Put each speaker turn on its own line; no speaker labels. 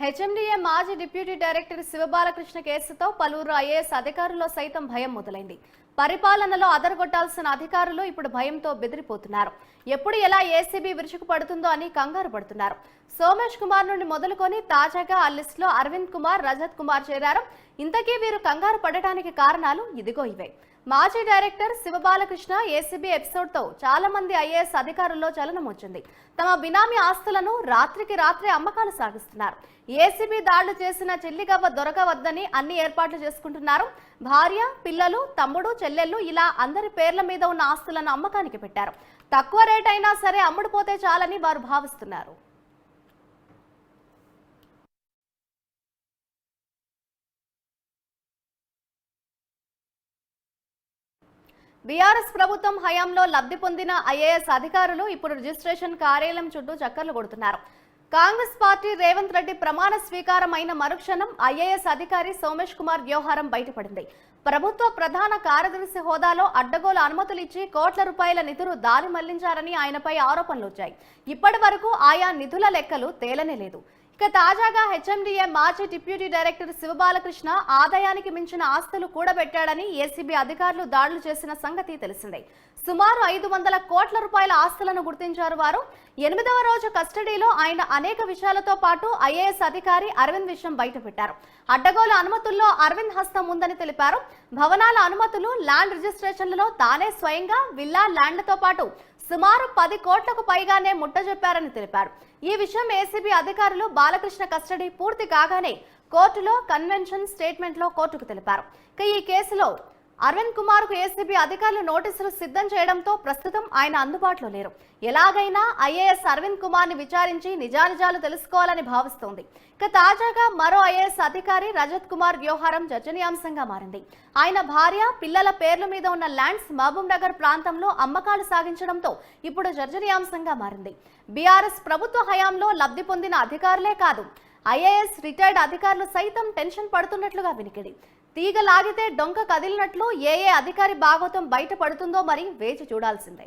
HMDA మాజీ deputy director Shiva Balakrishna కేసుతో పలువురు ఐఏఎస్ అధికారుల్లో సైతం భయం మొదలైంది. పరిపాలనలో అదరగొట్టాల్సిన అధికారులు ఇప్పుడు భయంతో బెదిరిపోతున్నారు. ఎప్పుడు ఎలా ఏసీబీ విరుచుకు పడుతుందో అని కంగారు పడుతున్నారు. సోమేష్ కుమార్ నుండి మొదలుకొని తాజాగా ఆ లిస్టులో అరవింద్ కుమార్ రజత్ కుమార్ చేరారు. ఇంతకీ వీరు కంగారు పడటానికి కారణాలు ఇదిగో ఇవే. మాజీ డైరెక్టర్ శివబాలకృష్ణ ఏసీబీ ఎపిసోడ్తో చాలా మంది ఐఏఎస్ అధికారుల్లో చలనం వచ్చింది తమ బినామీ ఆస్తులను రాత్రికి రాత్రే అమ్మకాలు సాగిస్తున్నారు. ఏసీబీ దాడులు చేసిన చెల్లిగవ్వ దొరకవద్దని అన్ని ఏర్పాట్లు చేసుకుంటున్నారు. భార్య పిల్లలు తమ్ముడు చెల్లెళ్ళు ఇలా అందరి పేర్ల మీద ఉన్న ఆస్తులను అమ్మకానికి పెట్టారు. తక్కువ రేట్ అయినా సరే అమ్ముడుపోతే చాలని వారు భావిస్తున్నారు. బీఆర్ఎస్ ప్రభుత్వం హయాంలో లబ్ధి పొందిన ఐఏఎస్ అధికారులు ఇప్పుడు రిజిస్ట్రేషన్ కార్యాలయం చుట్టూ చక్కర్లు కొడుతున్నారు. కాంగ్రెస్ పార్టీ రేవంత్ రెడ్డి ప్రమాణ స్వీకారం అయిన మరుక్షణం ఐఏఎస్ అధికారి సోమేష్ కుమార్ వ్యవహారం బయటపడింది. ప్రభుత్వ ప్రధాన కార్యదర్శి హోదాలో అడ్డగోలు అనుమతులు ఇచ్చి కోట్ల రూపాయల నిధులు దారి మళ్ళించారని ఆయనపై ఆరోపణలు వచ్చాయి. ఇప్పటి వరకు ఆయా నిధుల లెక్కలు తేలనే లేదు. ఇక తాజాగా హెచ్ఎండిఏ మాజీ డిప్యూటీ డైరెక్టర్ శివబాలకృష్ణ ఆదాయానికి మించిన ఆస్తులు కూడబెట్టాడని ఏసీబీ అధికారులు దాడులు చేసిన సంగతి తెలిసిందే. సుమారు ఐదు వందల కోట్ల రూపాయల ఆస్తులను గుర్తించారు వారు. ఎనిమిదవ రోజు కస్టడీలో ఆయన అనేక విషయాలతో పాటు ఐఏఎస్ అధికారి అరవింద్ విషయం బయటపెట్టారు. అడ్డగోలు అనుమతుల్లో అరవింద్ హస్తం ఉందని తెలిపారు. భవనాల అనుమతులు ల్యాండ్ రిజిస్ట్రేషన్లలో తానే స్వయంగా విల్లా ల్యాండ్లతో పాటు సుమారు పది కోట్లకు పైగానే ముట్టజెప్పారని తెలిపారు. ఈ విషయం ఏసీబీ అధికారులు బాలకృష్ణ కస్టడీ పూర్తి కాగానే కోర్టులో కన్వెన్షన్ స్టేట్మెంట్లో కోర్టుకు తెలిపారు. ఈ కేసులో అరవింద్ కుమార్కు ఏసీబీ అధికారులు నోటీసులు సిద్ధం చేయడంతో ప్రస్తుతం ఆయన అందుబాటులో లేరు. ఎలాగైనా ఐఏఎస్ అరవింద్ కుమార్ని విచారించి నిజానిజాలు తెలుసుకోవాలని భావిస్తోంది. ఇక తాజాగా మరో ఐఏఎస్ అధికారి రజత్ కుమార్ వ్యవహారం చర్చనీయాంశంగా మారింది. ఆయన భార్య పిల్లల పేర్ల మీద ఉన్న ల్యాండ్స్ మహబూబ్ నగర్ ప్రాంతంలో అమ్మకాలు సాగించడంతో ఇప్పుడు చర్చనీయాంశంగా మారింది. బీఆర్ఎస్ ప్రభుత్వ హయాంలో లబ్ధి పొందిన అధికారులే కాదు ఐఏఎస్ రిటైర్డ్ అధికారులు సైతం టెన్షన్ పడుతున్నట్లుగా వినికిడి. తీగ లాగితే డొంక కదిలినట్లు ఏ ఏ అధికారి భాగవతం బయటపడుతుందో మరి వేచి చూడాల్సిందే.